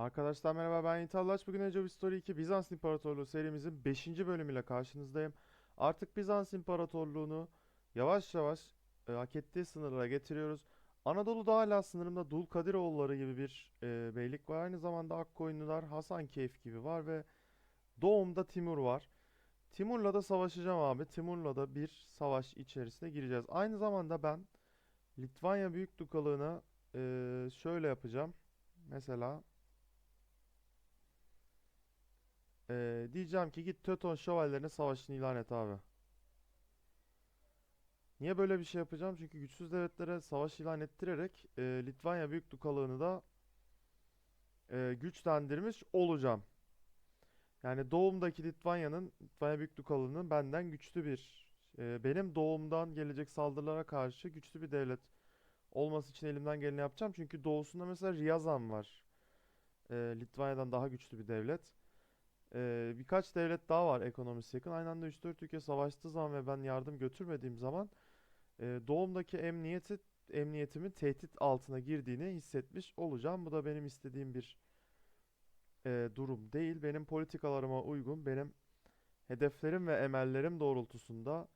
Arkadaşlar merhaba ben Yiğit Allaç. Bugün Age of History 2 Bizans İmparatorluğu serimizin 5. bölümüyle karşınızdayım. Artık Bizans İmparatorluğu'nu yavaş yavaş e, hak ettiği sınırlara getiriyoruz. Anadolu'da hala sınırımda Dul Kadiroğulları gibi bir e, beylik var. Aynı zamanda Akkoyunlular, Hasankeyf gibi var ve doğumda Timur var. Timur'la da savaşacağım abi. Timur'la da bir savaş içerisine gireceğiz. Aynı zamanda ben Litvanya Büyük Dukalığına e, şöyle yapacağım. Mesela Ee, diyeceğim ki git Teuton şövalyelerine savaşını ilan et abi. Niye böyle bir şey yapacağım? Çünkü güçsüz devletlere savaş ilan ettirerek e, Litvanya Büyük Dukalığını da e, güçlendirmiş olacağım. Yani doğumdaki Litvanya'nın, Litvanya Büyük Dukalığı'nın benden güçlü bir, e, benim doğumdan gelecek saldırılara karşı güçlü bir devlet olması için elimden geleni yapacağım. Çünkü doğusunda mesela Ryazan var. E, Litvanya'dan daha güçlü bir devlet. Ee, birkaç devlet daha var ekonomisi yakın. Aynı anda 3-4 ülke savaştığı zaman ve ben yardım götürmediğim zaman e, doğumdaki emniyeti emniyetimin tehdit altına girdiğini hissetmiş olacağım. Bu da benim istediğim bir e, durum değil. Benim politikalarıma uygun, benim hedeflerim ve emellerim doğrultusunda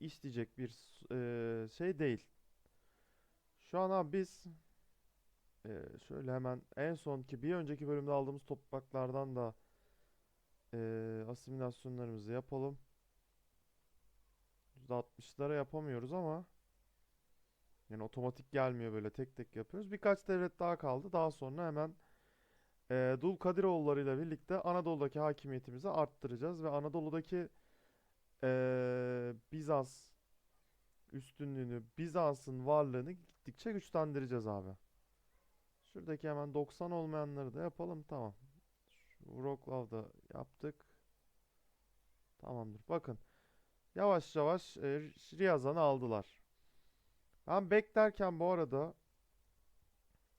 işleyecek bir e, şey değil. Şu an abi biz e, şöyle hemen en sonki bir önceki bölümde aldığımız topraklardan da ee, asimilasyonlarımızı yapalım. %60'lara yapamıyoruz ama yani otomatik gelmiyor böyle tek tek yapıyoruz. Birkaç devlet daha kaldı. Daha sonra hemen e, Dul Kadiroğulları ile birlikte Anadolu'daki hakimiyetimizi arttıracağız ve Anadolu'daki e, Bizans üstünlüğünü, Bizans'ın varlığını gittikçe güçlendireceğiz abi. Şuradaki hemen 90 olmayanları da yapalım. Tamam. Wrocław'da yaptık. Tamamdır. Bakın. Yavaş yavaş e, Riyazan'ı aldılar. Ben beklerken bu arada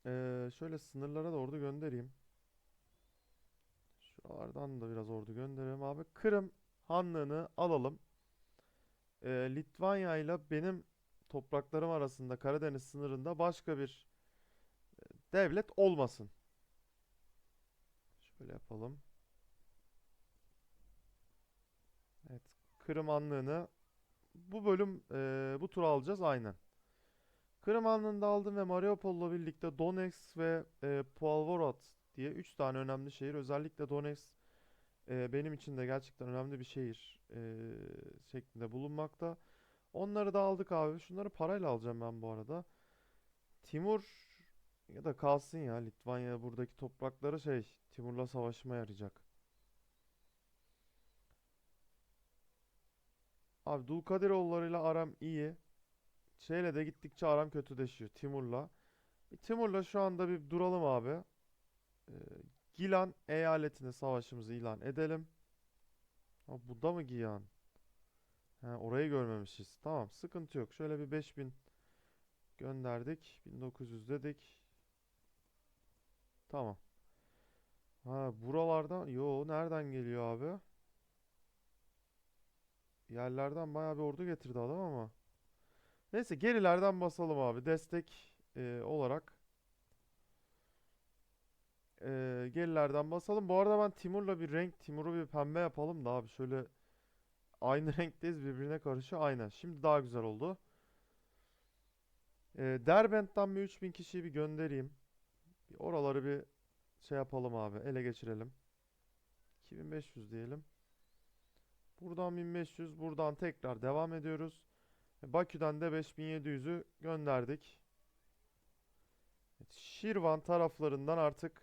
e, şöyle sınırlara da ordu göndereyim. Şuralardan da biraz ordu gönderelim abi. Kırım Hanlığı'nı alalım. E, Litvanya ile benim topraklarım arasında Karadeniz sınırında başka bir e, devlet olmasın. Şöyle yapalım. Evet. Kırım Hanlığı'nı bu bölüm e, bu tur alacağız aynen. Kırım Hanlığı'nı da aldım ve Mariupol'la birlikte Donetsk ve e, Polvorod diye 3 tane önemli şehir. Özellikle Donetsk e, benim için de gerçekten önemli bir şehir e, şeklinde bulunmakta. Onları da aldık abi. Şunları parayla alacağım ben bu arada. Timur ya da kalsın ya Litvanya buradaki toprakları şey Timur'la savaşıma yarayacak. Abi Dulkadiroğulları'yla aram iyi. Şeyle de gittikçe aram kötüleşiyor Timur'la. Timur'la şu anda bir duralım abi. Ee, Gilan eyaletine savaşımızı ilan edelim. Ha, bu da mı Gilan? He, orayı görmemişiz. Tamam sıkıntı yok. Şöyle bir 5000 gönderdik. 1900 dedik. Tamam. Ha buralardan yo nereden geliyor abi? Yerlerden bayağı bir ordu getirdi adam ama. Neyse gerilerden basalım abi. Destek e, olarak. E, gerilerden basalım. Bu arada ben Timur'la bir renk, Timur'u bir pembe yapalım da abi. Şöyle aynı renkteyiz birbirine karışıyor. Aynen. Şimdi daha güzel oldu. E, Derbent'ten bir 3000 kişiyi bir göndereyim. Bir oraları bir şey yapalım abi. Ele geçirelim. 2500 diyelim. Buradan 1500. Buradan tekrar devam ediyoruz. E, Bakü'den de 5700'ü gönderdik. Şirvan taraflarından artık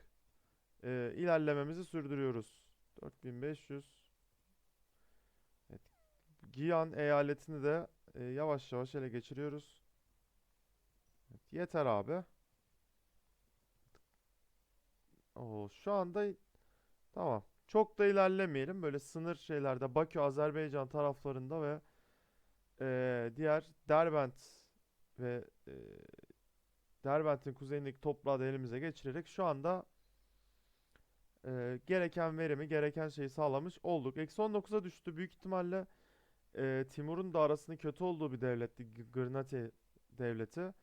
e, ilerlememizi sürdürüyoruz. 4500. Evet, Giyan eyaletini de e, yavaş yavaş ele geçiriyoruz. Evet, yeter abi. Oo, şu anda tamam. Çok da ilerlemeyelim. Böyle sınır şeylerde Bakü, Azerbaycan taraflarında ve eee, diğer Derbent ve eee Derbent'in kuzeyindeki toprağı da elimize geçirerek şu anda eee, gereken verimi, gereken şeyi sağlamış olduk. Eksi 19'a düştü. Büyük ihtimalle eee, Timur'un da arasının kötü olduğu bir devletti. Gırnati devleti.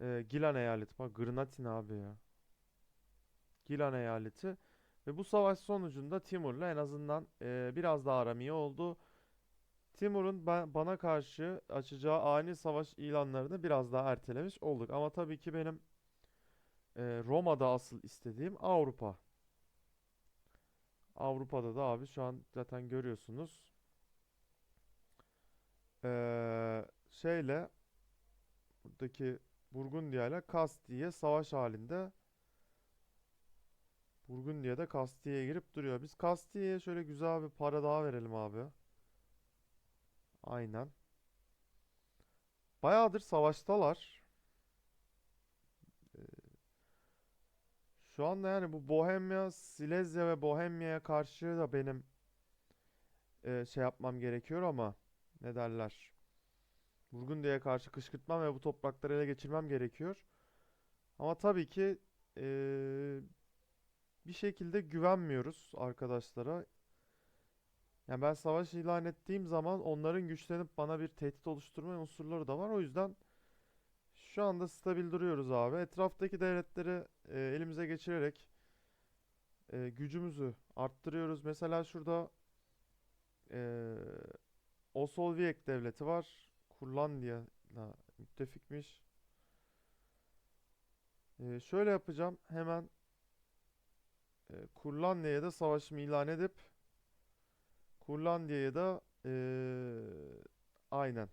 Eee, Gilan eyaleti. Bak Gırnati ne abi ya? Gilan eyaleti. Ve bu savaş sonucunda Timur'la en azından e, biraz daha aram oldu. Timur'un bana karşı açacağı ani savaş ilanlarını biraz daha ertelemiş olduk. Ama tabii ki benim e, Roma'da asıl istediğim Avrupa. Avrupa'da da abi şu an zaten görüyorsunuz. Ee, şeyle buradaki Burgundiya ile Kastiye savaş halinde. Burgundiya da Kastiye'ye girip duruyor. Biz Kastiye'ye şöyle güzel bir para daha verelim abi. Aynen. Bayağıdır savaştalar. Şu anda yani bu Bohemya, Silezya ve Bohemya'ya karşı da benim e, şey yapmam gerekiyor ama ne derler? Burgundy'ye karşı kışkırtmam ve bu toprakları ele geçirmem gerekiyor. Ama tabii ki e, bir şekilde güvenmiyoruz arkadaşlara. Yani ben savaş ilan ettiğim zaman onların güçlenip bana bir tehdit oluşturma unsurları da var. O yüzden şu anda stabil duruyoruz abi. Etraftaki devletleri e, elimize geçirerek e, gücümüzü arttırıyoruz. Mesela şurada e, Ossolvik devleti var. Kurlandiya'la müttefikmiş. E, şöyle yapacağım. Hemen e, Kurlandiya'ya da savaşımı ilan edip Kurlandiya'ya da e, aynen.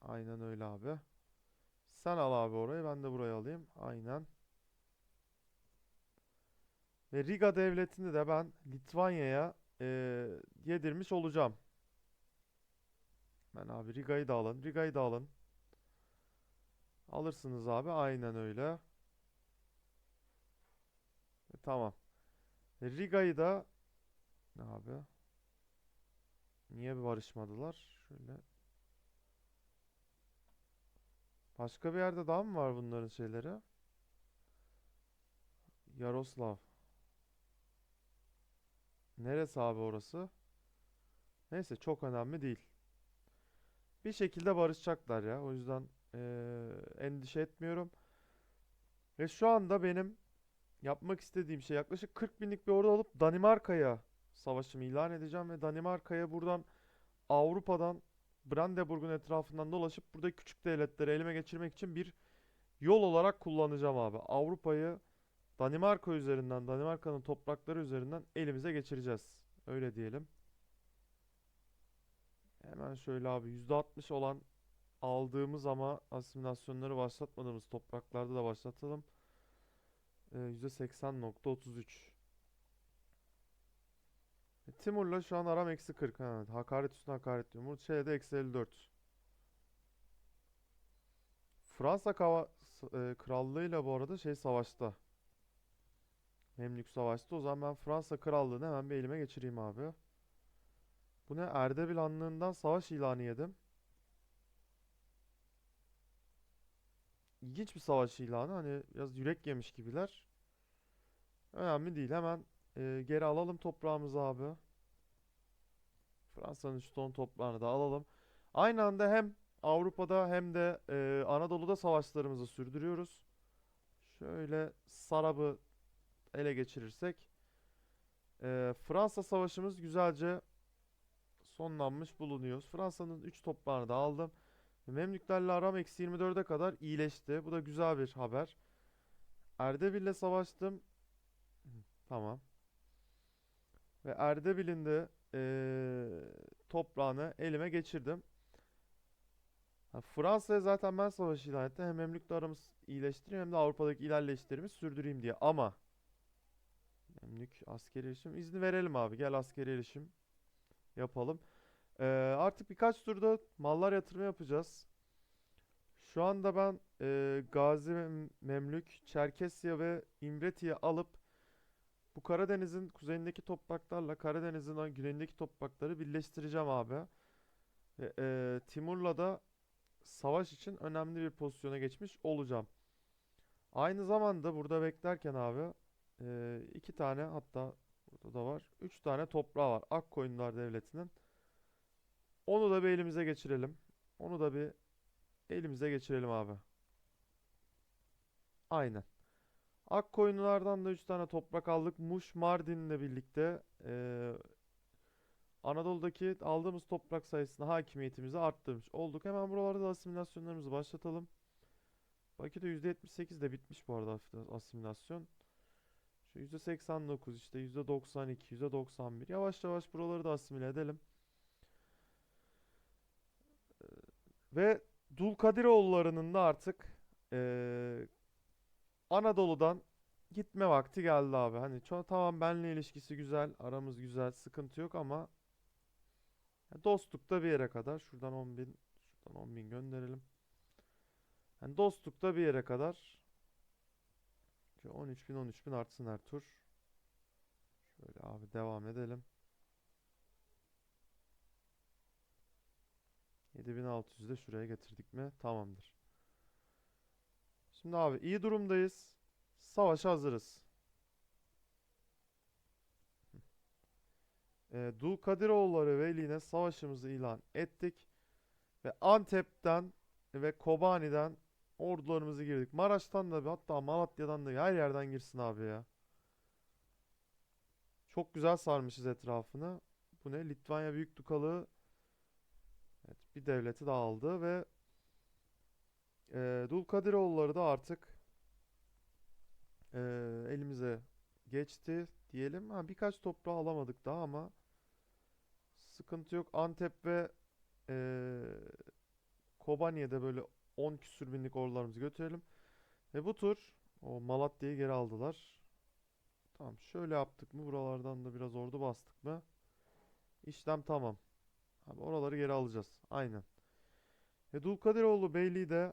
Aynen öyle abi. Sen al abi orayı. Ben de burayı alayım. Aynen. Ve Riga devletini de ben Litvanya'ya e, yedirmiş olacağım. Ben abi Riga'yı da alın. Riga'yı da alın. Alırsınız abi. Aynen öyle. E, tamam. Riga'yı da ne abi? Niye barışmadılar? Şöyle. Başka bir yerde daha mı var bunların şeyleri? Yaroslav. Neresi abi orası? Neyse çok önemli değil. Bir şekilde barışacaklar ya. O yüzden eee, endişe etmiyorum. Ve şu anda benim yapmak istediğim şey yaklaşık 40 binlik bir ordu alıp Danimarka'ya savaşımı ilan edeceğim ve Danimarka'ya buradan Avrupa'dan Brandenburg'un etrafından dolaşıp burada küçük devletleri elime geçirmek için bir yol olarak kullanacağım abi. Avrupa'yı Danimarka üzerinden, Danimarka'nın toprakları üzerinden elimize geçireceğiz. Öyle diyelim. Hemen şöyle abi %60 olan aldığımız ama asimilasyonları başlatmadığımız topraklarda da başlatalım. Ee, %80.33. E, Timur'la şu an aram eksi 40. Ha, hakaret üstüne hakaret diyor. Murt şeyde eksi 54. Fransa kava e, krallığıyla bu arada şey savaşta. Memlük savaşta. O zaman ben Fransa krallığını hemen bir elime geçireyim abi. Bu ne? Erdebil Hanlığı'ndan savaş ilanı yedim. İlginç bir savaş ilanı. Hani biraz yürek yemiş gibiler. Önemli değil. Hemen e, geri alalım toprağımızı abi. Fransa'nın 3 ton toprağını da alalım. Aynı anda hem Avrupa'da hem de e, Anadolu'da savaşlarımızı sürdürüyoruz. Şöyle Sarab'ı ele geçirirsek. e, Fransa savaşımız güzelce sonlanmış bulunuyor. Fransa'nın 3 toprağını da aldım. Memlüklerle aram eksi 24'e kadar iyileşti. Bu da güzel bir haber. Erdebil'le savaştım. Tamam. Ve Erdebil'in de eee, toprağını elime geçirdim. Fransa'ya zaten ben savaş ilan ettim. Hem Memlük'le aramız iyileştireyim hem de Avrupa'daki ilerleştirimi sürdüreyim diye. Ama Memlük askeri erişim izni verelim abi. Gel askeri erişim yapalım. Eee, artık birkaç turda mallar yatırımı yapacağız. Şu anda ben eee, Gazi Mem- Memlük, Çerkesya ve İmretiye alıp bu Karadeniz'in kuzeyindeki topraklarla Karadeniz'in güneyindeki toprakları birleştireceğim abi. Ve eee, Timur'la da savaş için önemli bir pozisyona geçmiş olacağım. Aynı zamanda burada beklerken abi eee, iki tane hatta burada da var. Üç tane toprağı var. Akkoyunlular Devleti'nin. Onu da bir elimize geçirelim. Onu da bir elimize geçirelim abi. Aynen. Akkoyunlulardan da 3 tane toprak aldık. Muş Mardin'le birlikte eee, Anadolu'daki aldığımız toprak sayısına hakimiyetimizi arttırmış olduk. Hemen buralarda da asimilasyonlarımızı başlatalım. Bakü'de %78 de bitmiş bu arada asimilasyon. Şu %89 işte %92, %91. Yavaş yavaş buraları da asimile edelim. Ve Dulkadiroğulları'nın da artık eee, Anadolu'dan gitme vakti geldi abi. Hani ço tamam benle ilişkisi güzel, aramız güzel, sıkıntı yok ama dostlukta bir yere kadar. Şuradan 10 bin, şuradan 10 bin gönderelim. Yani dostlukta bir yere kadar. Şöyle 13 bin, 13 bin artsın her tur. Şöyle abi devam edelim. 7600'ü de şuraya getirdik mi? Tamamdır. Şimdi abi iyi durumdayız. Savaşa hazırız. Ee, Dulkadiroğulları Veli'ne savaşımızı ilan ettik. Ve Antep'ten ve Kobani'den ordularımızı girdik. Maraş'tan da hatta Malatya'dan da her yerden girsin abi ya. Çok güzel sarmışız etrafını. Bu ne? Litvanya Büyük Dukalığı evet, bir devleti daha aldı ve e, Dulkadiroğulları da artık e, elimize geçti diyelim. Ha, birkaç toprağı alamadık daha ama sıkıntı yok. Antep ve e, Kobani'de böyle 10 küsür binlik ordularımızı götürelim. Ve bu tur o Malatya'yı geri aldılar. Tamam şöyle yaptık mı buralardan da biraz ordu bastık mı? İşlem tamam. Abi oraları geri alacağız. Aynen. Ve Dulkadiroğlu Beyliği de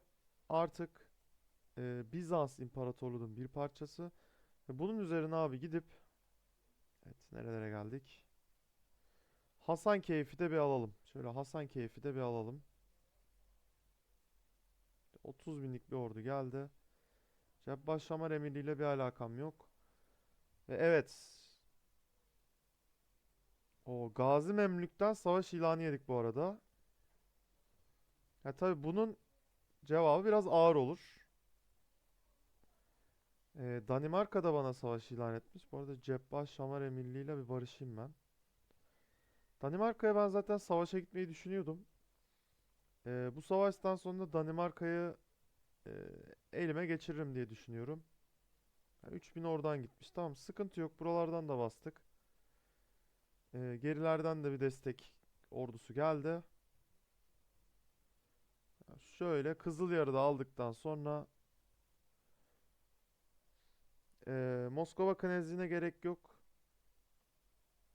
artık e, Bizans İmparatorluğu'nun bir parçası. Ve bunun üzerine abi gidip evet nerelere geldik? Hasankeyf'i de bir alalım. Şöyle Hasankeyf'i de bir alalım. 30 binlik bir ordu geldi. Cebbaş Şamar Emirliği bir alakam yok. Ve evet. O Gazi Memlük'ten savaş ilanı yedik bu arada. Ya tabii bunun cevabı biraz ağır olur. Ee, Danimarka da bana savaş ilan etmiş. Bu arada Cebbaş Şamar Emirliği ile bir barışayım ben. Danimarka'ya ben zaten savaşa gitmeyi düşünüyordum. Ee, bu savaştan sonra Danimarka'yı e, elime geçiririm diye düşünüyorum. Yani 3000 oradan gitmiş. Tamam sıkıntı yok. Buralardan da bastık. Ee, gerilerden de bir destek ordusu geldi. Şöyle Kızılyarı'da aldıktan sonra e, Moskova Knezliğine gerek yok.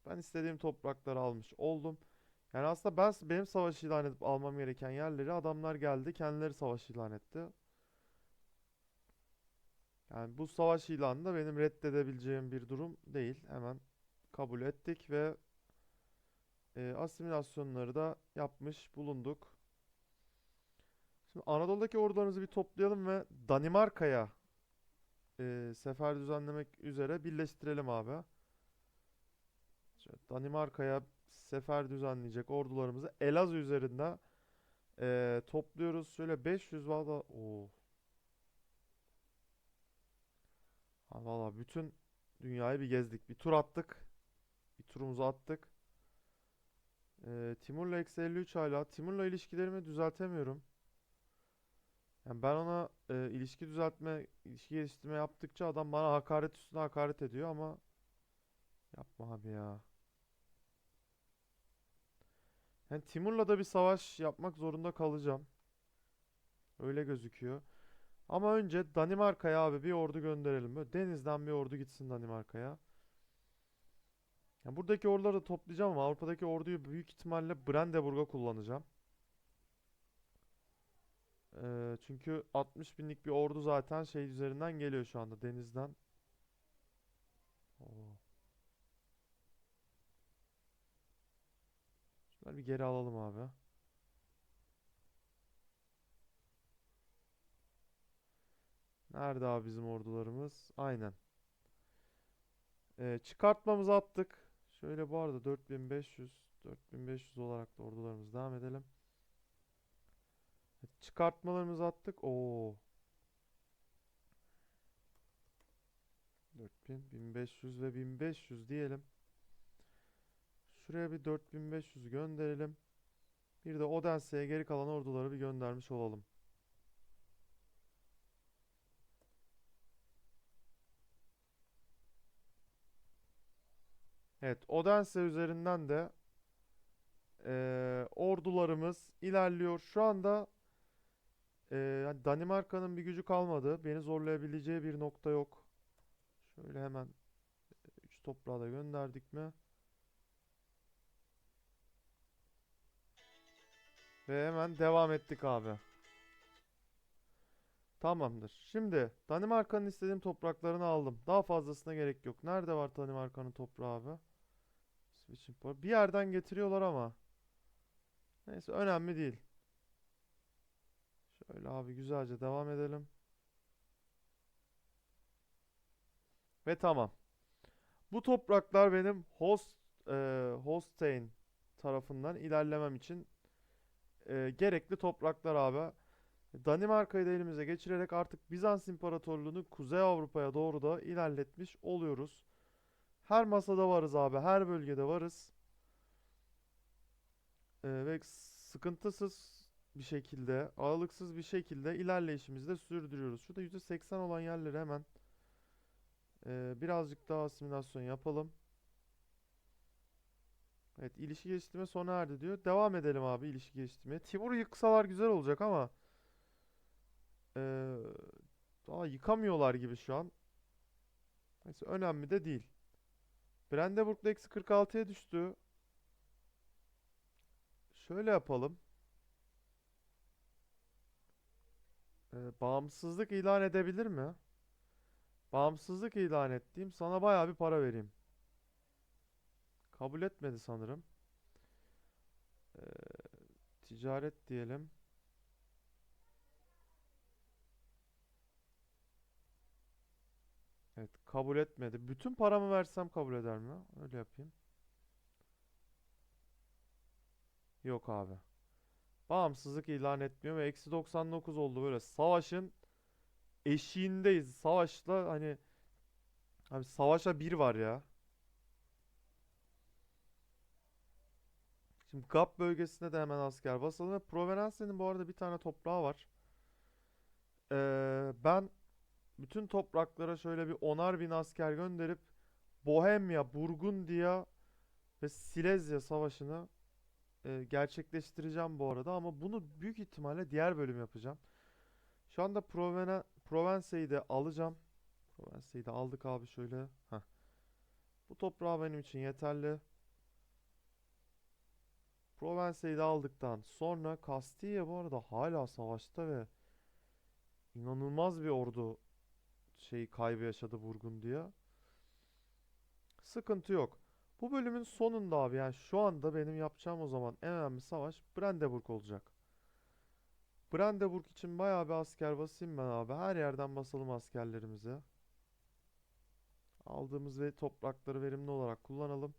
Ben istediğim toprakları almış oldum. Yani aslında ben benim savaş ilan edip almam gereken yerleri adamlar geldi kendileri savaş ilan etti. Yani bu savaş ilanı da benim reddedebileceğim bir durum değil. Hemen kabul ettik ve e, asimilasyonları da yapmış bulunduk. Şimdi Anadolu'daki ordularımızı bir toplayalım ve Danimarka'ya e, sefer düzenlemek üzere birleştirelim abi. Danimarka'ya sefer düzenleyecek ordularımızı Elazığ üzerinde e, topluyoruz. Şöyle 500 valla o valla bütün dünyayı bir gezdik. Bir tur attık. Bir turumuzu attık. E, Timur'la eksi 53 hala. Timur'la ilişkilerimi düzeltemiyorum. Yani ben ona e, ilişki düzeltme, ilişki geliştirme yaptıkça adam bana hakaret üstüne hakaret ediyor ama yapma abi ya. Yani Timur'la da bir savaş yapmak zorunda kalacağım. Öyle gözüküyor. Ama önce Danimarka'ya abi bir ordu gönderelim. Böyle denizden bir ordu gitsin Danimarka'ya. Yani buradaki orduları da toplayacağım ama Avrupa'daki orduyu büyük ihtimalle Brandenburg'a kullanacağım. Ee, çünkü 60 binlik bir ordu zaten şey üzerinden geliyor şu anda denizden. Oo. Şunları bir geri alalım abi. Nerede abi bizim ordularımız? Aynen. Ee, çıkartmamızı attık. Şöyle bu arada 4500 4500 olarak da ordularımız devam edelim. Çıkartmalarımızı attık. Oo. 4000, 1500 ve 1500 diyelim. Şuraya bir 4500 gönderelim. Bir de Odense'ye geri kalan orduları bir göndermiş olalım. Evet, Odense üzerinden de eee, ordularımız ilerliyor. Şu anda yani Danimarka'nın bir gücü kalmadı. Beni zorlayabileceği bir nokta yok. Şöyle hemen 3 toprağı da gönderdik mi? Ve hemen devam ettik abi. Tamamdır. Şimdi Danimarka'nın istediğim topraklarını aldım. Daha fazlasına gerek yok. Nerede var Danimarka'nın toprağı abi? Switch import. Bir yerden getiriyorlar ama. Neyse önemli değil. Şöyle abi güzelce devam edelim. Ve tamam. Bu topraklar benim host e, Holstein tarafından ilerlemem için e, gerekli topraklar abi. Danimarka'yı da elimize geçirerek artık Bizans İmparatorluğu'nu Kuzey Avrupa'ya doğru da ilerletmiş oluyoruz. Her masada varız abi, her bölgede varız. E, ve sıkıntısız bir şekilde, aralıksız bir şekilde ilerleyişimizi de sürdürüyoruz. Şurada %80 olan yerleri hemen e, birazcık daha asimilasyon yapalım. Evet ilişki geliştirme sona erdi diyor. Devam edelim abi ilişki geliştirmeye. Timur'u yıksalar güzel olacak ama eee, daha yıkamıyorlar gibi şu an. Neyse önemli de değil. Brandenburg'da eksi 46'ya düştü. Şöyle yapalım. Eee, bağımsızlık ilan edebilir mi? Bağımsızlık ilan ettiğim sana bayağı bir para vereyim. Kabul etmedi sanırım. Eee, ticaret diyelim. Evet kabul etmedi. Bütün paramı versem kabul eder mi? Öyle yapayım. Yok abi. Bağımsızlık ilan etmiyor ve eksi 99 oldu böyle. Savaşın eşiğindeyiz. Savaşla hani abi savaşa bir var ya. Şimdi Gap bölgesine de hemen asker basalım ve Provenance'nin bu arada bir tane toprağı var. Ee, ben bütün topraklara şöyle bir onar bin asker gönderip Bohemya, Burgundiya ve Silezya savaşını e, gerçekleştireceğim bu arada ama bunu büyük ihtimalle diğer bölüm yapacağım. Şu anda Provena, Provence'yi de alacağım. Provence'yi de aldık abi şöyle. Heh. Bu toprağı benim için yeterli. Provence'yi de aldıktan sonra Castilla bu arada hala savaşta ve inanılmaz bir ordu şey kaybı yaşadı Burgundiya. Sıkıntı yok. Bu bölümün sonunda abi yani şu anda benim yapacağım o zaman en önemli savaş Brandenburg olacak. Brandenburg için bayağı bir asker basayım ben abi. Her yerden basalım askerlerimizi. Aldığımız ve toprakları verimli olarak kullanalım.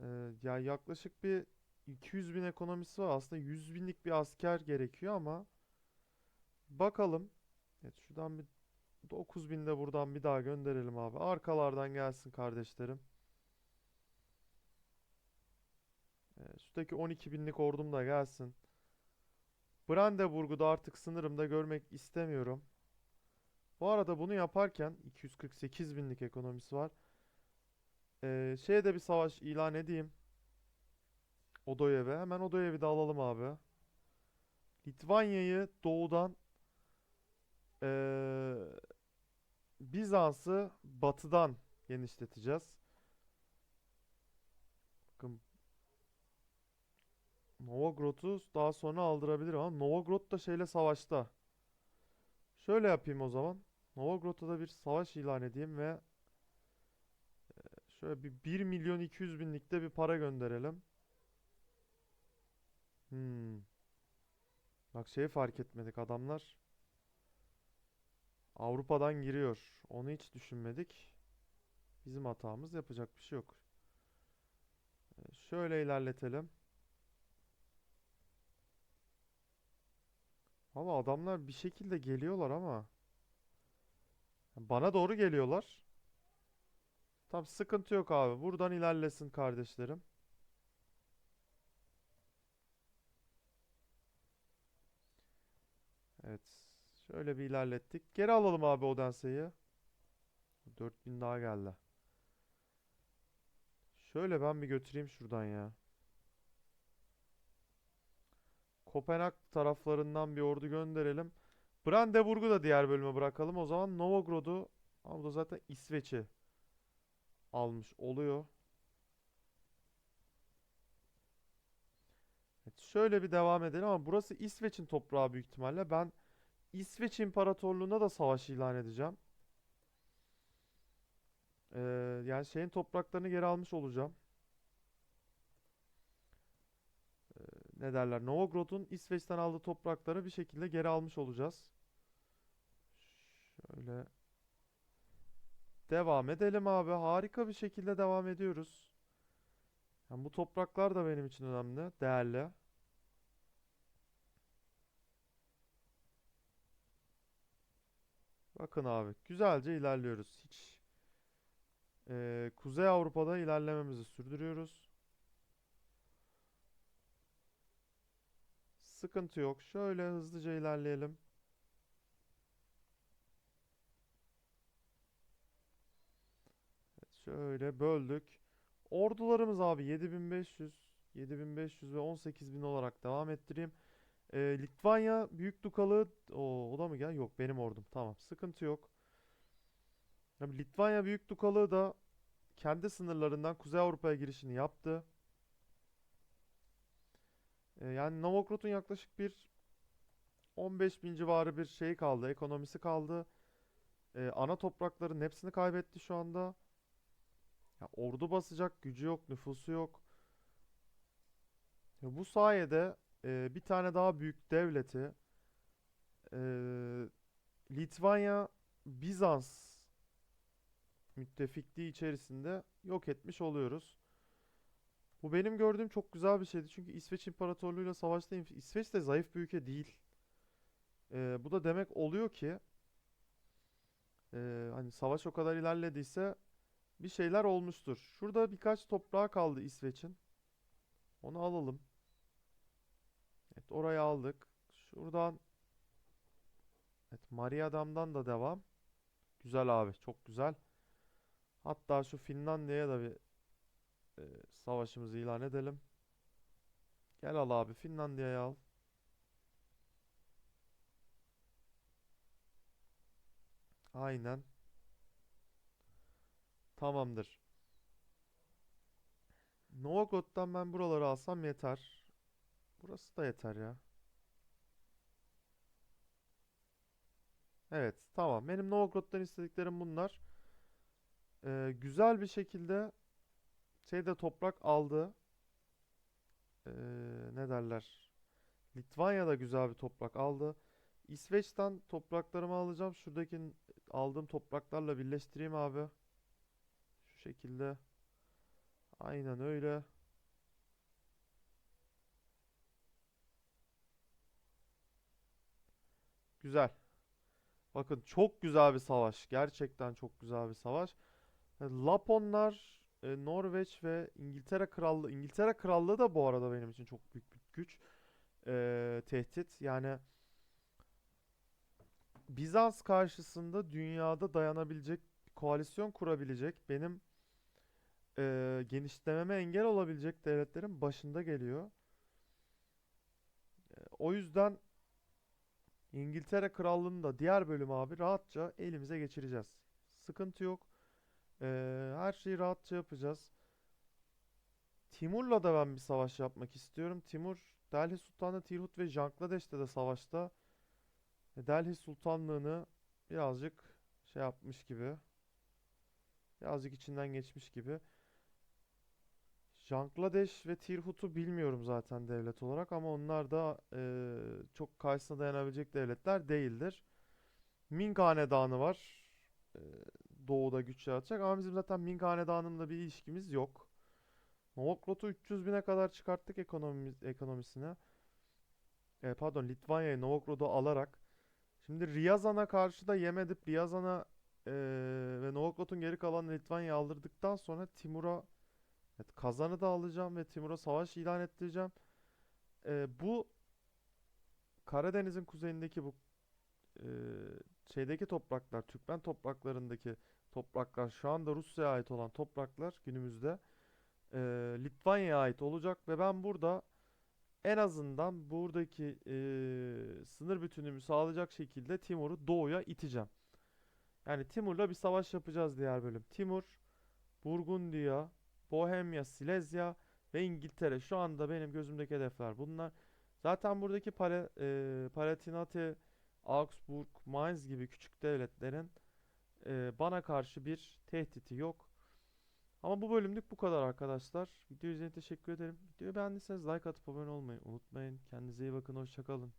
Ee, yani yaklaşık bir 200 bin ekonomisi var. Aslında 100 binlik bir asker gerekiyor ama bakalım. Evet şuradan bir 9 bin de buradan bir daha gönderelim abi. Arkalardan gelsin kardeşlerim. Ee, şuradaki 12 binlik ordum da gelsin. Brandenburg'u da artık sınırımda görmek istemiyorum. Bu arada bunu yaparken 248 binlik ekonomisi var. Ee, şeye de bir savaş ilan edeyim. Odoyev'e. Hemen Odoyev'i de alalım abi. Litvanya'yı doğudan ee, Bizans'ı batıdan genişleteceğiz. Bakın Novgorod'u daha sonra aldırabilir ama Novgorod da şeyle savaşta. Şöyle yapayım o zaman. Novgorod'a da bir savaş ilan edeyim ve şöyle bir 1 milyon 200 binlikte bir para gönderelim. Hmm. Bak şeyi fark etmedik adamlar. Avrupa'dan giriyor. Onu hiç düşünmedik. Bizim hatamız yapacak bir şey yok. Ee, Şöyle ilerletelim. Valla adamlar bir şekilde geliyorlar ama Bana doğru geliyorlar. Tam sıkıntı yok abi. Buradan ilerlesin kardeşlerim. Evet. Şöyle bir ilerlettik. Geri alalım abi Odense'yi. 4000 daha geldi. Şöyle ben bir götüreyim şuradan ya. Kopenhag taraflarından bir ordu gönderelim. Brandenburg'u da diğer bölüme bırakalım. O zaman Novgorod'u ama bu da zaten İsveç'i almış oluyor. Evet, şöyle bir devam edelim ama burası İsveç'in toprağı büyük ihtimalle. Ben İsveç İmparatorluğu'na da savaş ilan edeceğim. Ee, yani şeyin topraklarını geri almış olacağım. Ee, ne derler? Novgorod'un İsveç'ten aldığı toprakları bir şekilde geri almış olacağız. Şöyle devam edelim abi. Harika bir şekilde devam ediyoruz. Yani bu topraklar da benim için önemli, değerli. Bakın abi, güzelce ilerliyoruz. Hiç eee, Kuzey Avrupa'da ilerlememizi sürdürüyoruz. Sıkıntı yok. Şöyle hızlıca ilerleyelim. Şöyle böldük. Ordularımız abi 7500, 7500 ve 18000 olarak devam ettireyim. Ee, Litvanya Büyük Dukalığı o, o da mı gel? Yok benim ordum. Tamam. Sıkıntı yok. Abi, Litvanya Büyük Dukalığı da kendi sınırlarından Kuzey Avrupa'ya girişini yaptı. Ee, yani Novgorod'un yaklaşık bir 15 bin civarı bir şey kaldı. Ekonomisi kaldı. Ee, ana toprakların hepsini kaybetti şu anda. Ya ordu basacak gücü yok, nüfusu yok. Ya bu sayede e, bir tane daha büyük devleti e, Litvanya Bizans müttefikliği içerisinde yok etmiş oluyoruz. Bu benim gördüğüm çok güzel bir şeydi. Çünkü İsveç İmparatorluğu'yla savaşta İsveç de zayıf bir ülke değil. E, bu da demek oluyor ki e, hani savaş o kadar ilerlediyse bir şeyler olmuştur. Şurada birkaç toprağı kaldı İsveç'in. Onu alalım. Evet orayı aldık. Şuradan Evet Mariadam'dan da devam. Güzel abi çok güzel. Hatta şu Finlandiya'ya da bir e, savaşımızı ilan edelim. Gel al abi Finlandiya'yı al. Aynen. Tamamdır. Novgorod'dan ben buraları alsam yeter. Burası da yeter ya. Evet, tamam. Benim Novgorod'dan istediklerim bunlar. Ee, güzel bir şekilde şeyde toprak aldı. Ee, ne derler? Litvanya'da güzel bir toprak aldı. İsveç'ten topraklarımı alacağım. Şuradaki aldığım topraklarla birleştireyim abi. Şu şekilde. Aynen öyle. Güzel. Bakın çok güzel bir savaş. Gerçekten çok güzel bir savaş. E, Laponlar, e, Norveç ve İngiltere Krallığı. İngiltere Krallığı da bu arada benim için çok büyük bir güç. E, tehdit. Yani Bizans karşısında dünyada dayanabilecek, koalisyon kurabilecek, benim e, genişlememe engel olabilecek devletlerin başında geliyor. E, o yüzden İngiltere Krallığı'nın da diğer bölümü abi rahatça elimize geçireceğiz. Sıkıntı yok. Ee, her şeyi rahatça yapacağız. Timur'la da ben bir savaş yapmak istiyorum. Timur, Delhi Sultanı Tirhut ve Bangladeş'te de savaşta e, Delhi Sultanlığını birazcık şey yapmış gibi. Birazcık içinden geçmiş gibi. Bangladeş ve Tirhut'u bilmiyorum zaten devlet olarak ama onlar da e, çok karşısına dayanabilecek devletler değildir. Ming Hanedanı var. E, doğuda güç yaratacak ama bizim zaten Ming Hanedanı'nda bir ilişkimiz yok. Novgorod'u 300 bine kadar çıkarttık ekonomimiz, ekonomisine. E, pardon Litvanya'yı Novgorod'u alarak. Şimdi Ryazan'a karşı da yem edip Ryazan'a eee, ve Novgorod'un geri kalan Litvanya'yı aldırdıktan sonra Timur'a evet, Kazan'ı da alacağım ve Timur'a savaş ilan ettireceğim. Eee, bu Karadeniz'in kuzeyindeki bu eee, şeydeki topraklar, Türkmen topraklarındaki topraklar şu anda Rusya'ya ait olan topraklar günümüzde eee, Litvanya'ya ait olacak ve ben burada en azından buradaki eee, sınır bütünlüğümü sağlayacak şekilde Timur'u doğuya iteceğim. Yani Timur'la bir savaş yapacağız diğer bölüm. Timur, Burgundiya, Bohemya, Silezya ve İngiltere. Şu anda benim gözümdeki hedefler bunlar. Zaten buradaki Pala, eee, Palatinate, Augsburg, Mainz gibi küçük devletlerin eee, bana karşı bir tehditi yok. Ama bu bölümlük bu kadar arkadaşlar. Video izlediğiniz teşekkür ederim. Videoyu beğendiyseniz like atıp abone olmayı unutmayın. Kendinize iyi bakın. Hoşça kalın.